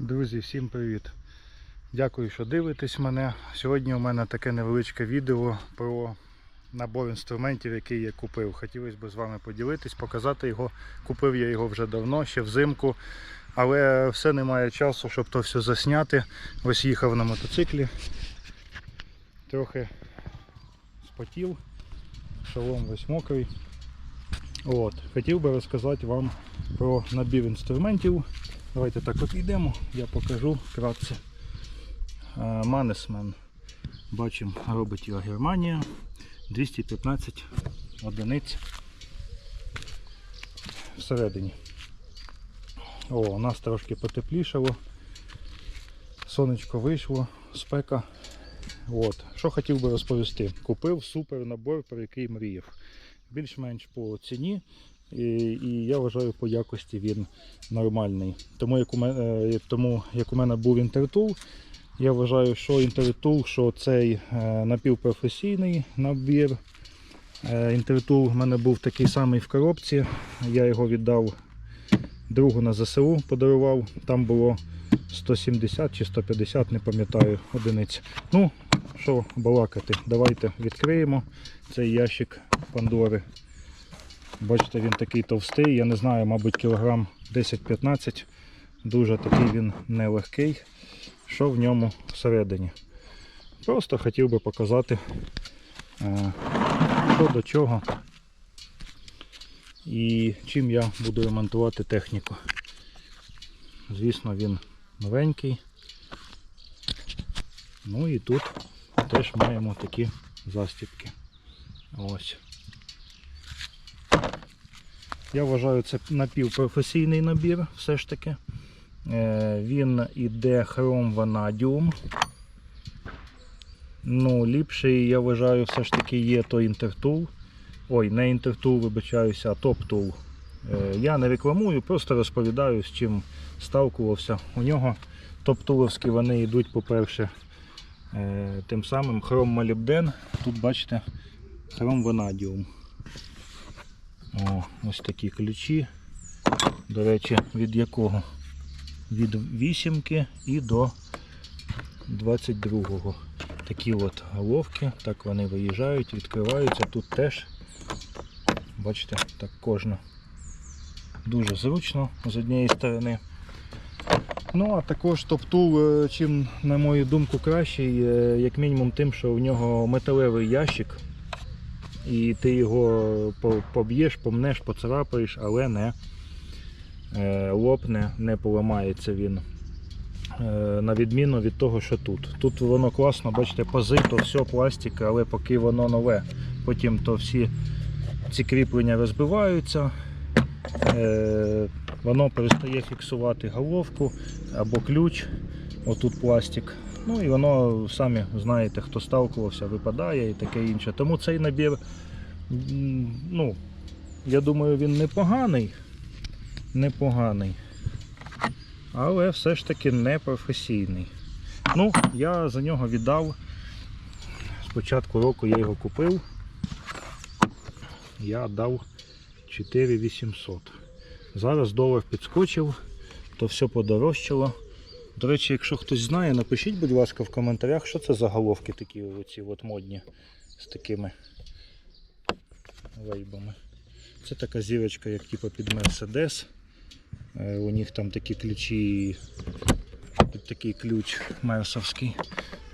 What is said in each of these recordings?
Друзі, всім привіт! Дякую, що дивитесь мене. Сьогодні у мене таке невеличке відео про набор інструментів, який я купив. Хотілося б з вами поділитись, показати його. Купив я його вже давно, ще взимку, але все немає часу, щоб то все засняти. Ось їхав на мотоциклі, трохи спотів, шолом весь мокрий. От. Хотів би розказати вам про набір інструментів. Давайте так от йдемо, я покажу вкратце. Манесмен. Бачимо, робить його Германія. 215 одиниць всередині. О, у нас трошки потеплішало. Сонечко вийшло, спека. От. Що хотів би розповісти? Купив супер набор, про який мріяв. Більш-менш по ціні. І, і я вважаю по якості він нормальний. Тому як у мене, тому, як у мене був інтертул, я вважаю, що інтертул, що цей е, напівпрофесійний набір. Е, інтертул в мене був такий самий в коробці. Я його віддав другу на ЗСУ, подарував. Там було 170 чи 150, не пам'ятаю, одиниць. Ну, що балакати, давайте відкриємо цей ящик Пандори. Бачите, він такий товстий, я не знаю, мабуть, кілограм 10-15. Дуже такий він нелегкий. Що в ньому всередині? Просто хотів би показати, е, що до чого і чим я буду ремонтувати техніку. Звісно, він новенький. Ну і тут теж маємо такі застібки. Ось. Я вважаю, це напівпрофесійний набір все ж таки. Е, Він іде хром ванадіум. Ну, ліпший, я вважаю, все ж таки є той інтертул. Ой, не інтертул, вибачаюся, а топтул. Е, Я не рекламую, просто розповідаю, з чим сталкувався. У нього топтуловські вони йдуть, по-перше, е, тим самим хром молібден. Тут бачите хром ванадіум. О, ось такі ключі. До речі, від якого? Від вісімки і до 22-го. Такі от головки, так вони виїжджають, відкриваються. Тут теж, бачите, так кожна. Дуже зручно з однієї сторони. Ну, а також топтул, е, чим, на мою думку, кращий, е, як мінімум тим, що в нього металевий ящик і ти його поб'єш, помнеш, поцарапаєш, але не е, лопне, не поламається він. Е, На відміну від того, що тут. Тут воно класно, бачите, пази, то все пластик, але поки воно нове. Потім то всі ці кріплення розбиваються, е, воно перестає фіксувати головку або ключ, отут пластик. Ну і воно, самі знаєте, хто сталкувався, випадає і таке інше. Тому цей набір, ну, я думаю, він непоганий. Непоганий. Але все ж таки не професійний. Ну, я за нього віддав. З початку року я його купив. Я дав 4800. Зараз долар підскочив, то все подорожчало. До речі, якщо хтось знає, напишіть, будь ласка, в коментарях, що це за головки такі оці от модні з такими лейбами. Це така зірочка, як типу під Mercedes. Е, У них там такі ключі, тут такий ключ мерсовський.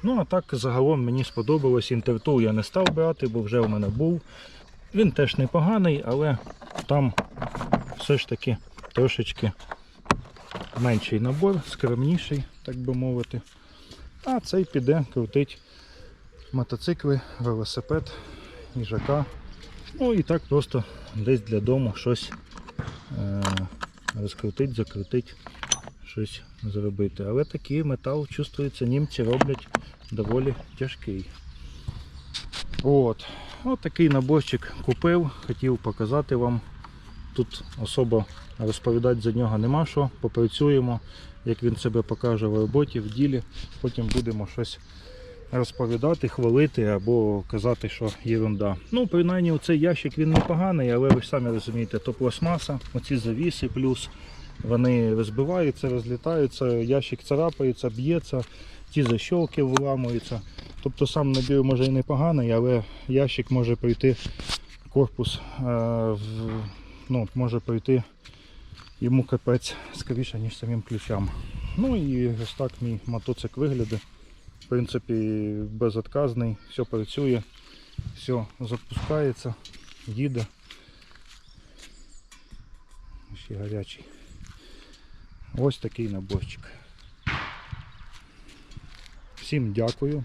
Ну а так загалом мені сподобалось. Інтертул я не став брати, бо вже у мене був. Він теж непоганий, але там все ж таки трошечки менший набор, скромніший, так би мовити. А цей піде крутить мотоцикли, велосипед, їжака. Ну і так просто десь для дому щось е, розкрутить, закрутить, щось зробити. Але такий метал чувствується, німці роблять доволі тяжкий. От. От такий наборчик купив, хотів показати вам. Тут особо розповідати за нього нема що, попрацюємо, як він себе покаже в роботі, в ділі, потім будемо щось розповідати, хвалити або казати, що єрунда. Ну, принаймні, цей ящик він непоганий, але ви ж самі розумієте, то пластмаса, оці завіси, плюс вони збиваються, розлітаються, ящик царапається, б'ється, ті защолки виламуються. Тобто сам набір може і непоганий, але ящик може пройти корпус, е, в- ну, може пройти йому капець скоріше, ніж самим ключам. Ну і ось так мій мотоцикл виглядає. В принципі, безотказний, все працює, все запускається, їде. Ще гарячий. Ось такий наборчик. Всім дякую.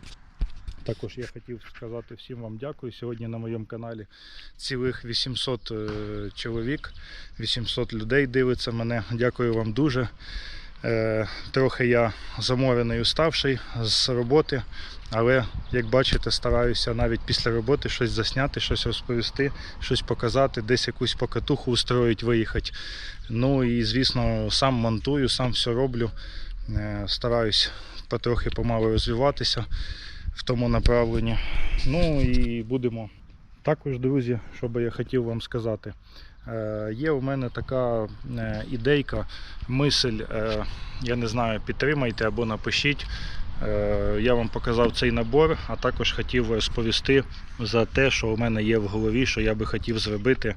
Також я хотів сказати всім вам дякую. Сьогодні на моєму каналі цілих 800 е, чоловік, 800 людей дивиться мене. Дякую вам дуже. Е, Трохи я заморений, уставший з роботи, але як бачите, стараюся навіть після роботи щось засняти, щось розповісти, щось показати, десь якусь покатуху устроїть, виїхати. Ну і звісно, сам монтую, сам все роблю. Е, Стараюсь потрохи помалу розвиватися в тому направленні. Ну і будемо. Також, друзі, що би я хотів вам сказати. Е, Є у мене така е, ідейка, мисль, е, я не знаю, підтримайте або напишіть. Я вам показав цей набор, а також хотів розповісти за те, що у мене є в голові, що я би хотів зробити.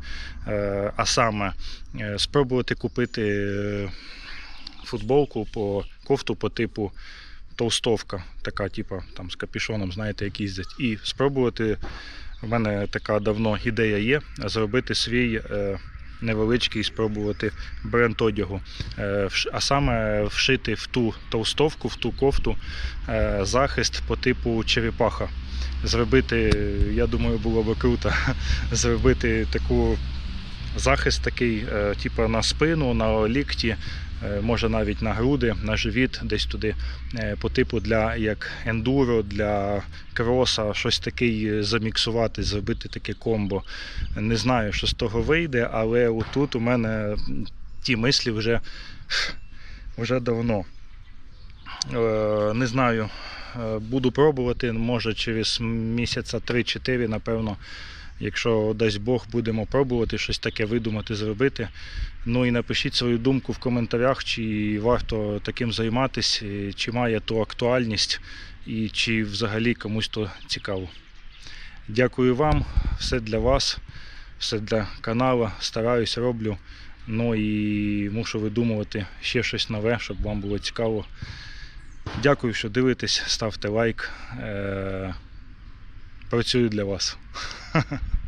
А саме спробувати купити футболку по кофту по типу толстовка, така, типу, там з капішоном, знаєте, як їздять. І спробувати. У мене така давно ідея є зробити свій е, невеличкий, спробувати бренд одягу. Е, а саме вшити в ту толстовку, в ту кофту е, захист по типу черепаха. Зробити, я думаю, було би круто зробити таку захист такий, типу на спину, на лікті, може навіть на груди, на живіт, десь туди, е, по типу для як ендуро, для кроса, щось таке заміксувати, зробити таке комбо. Не знаю, що з того вийде, але отут у мене ті мислі вже, вже давно. Е, Не знаю, е, буду пробувати, може через місяця 3-4, напевно. Якщо дасть Бог, будемо пробувати щось таке видумати, зробити. Ну і напишіть свою думку в коментарях, чи варто таким займатися, чи має то актуальність і чи взагалі комусь то цікаво. Дякую вам, все для вас, все для каналу. Стараюсь, роблю. Ну і мушу видумувати ще щось нове, щоб вам було цікаво. Дякую, що дивитесь, ставте лайк. Працюю для вас.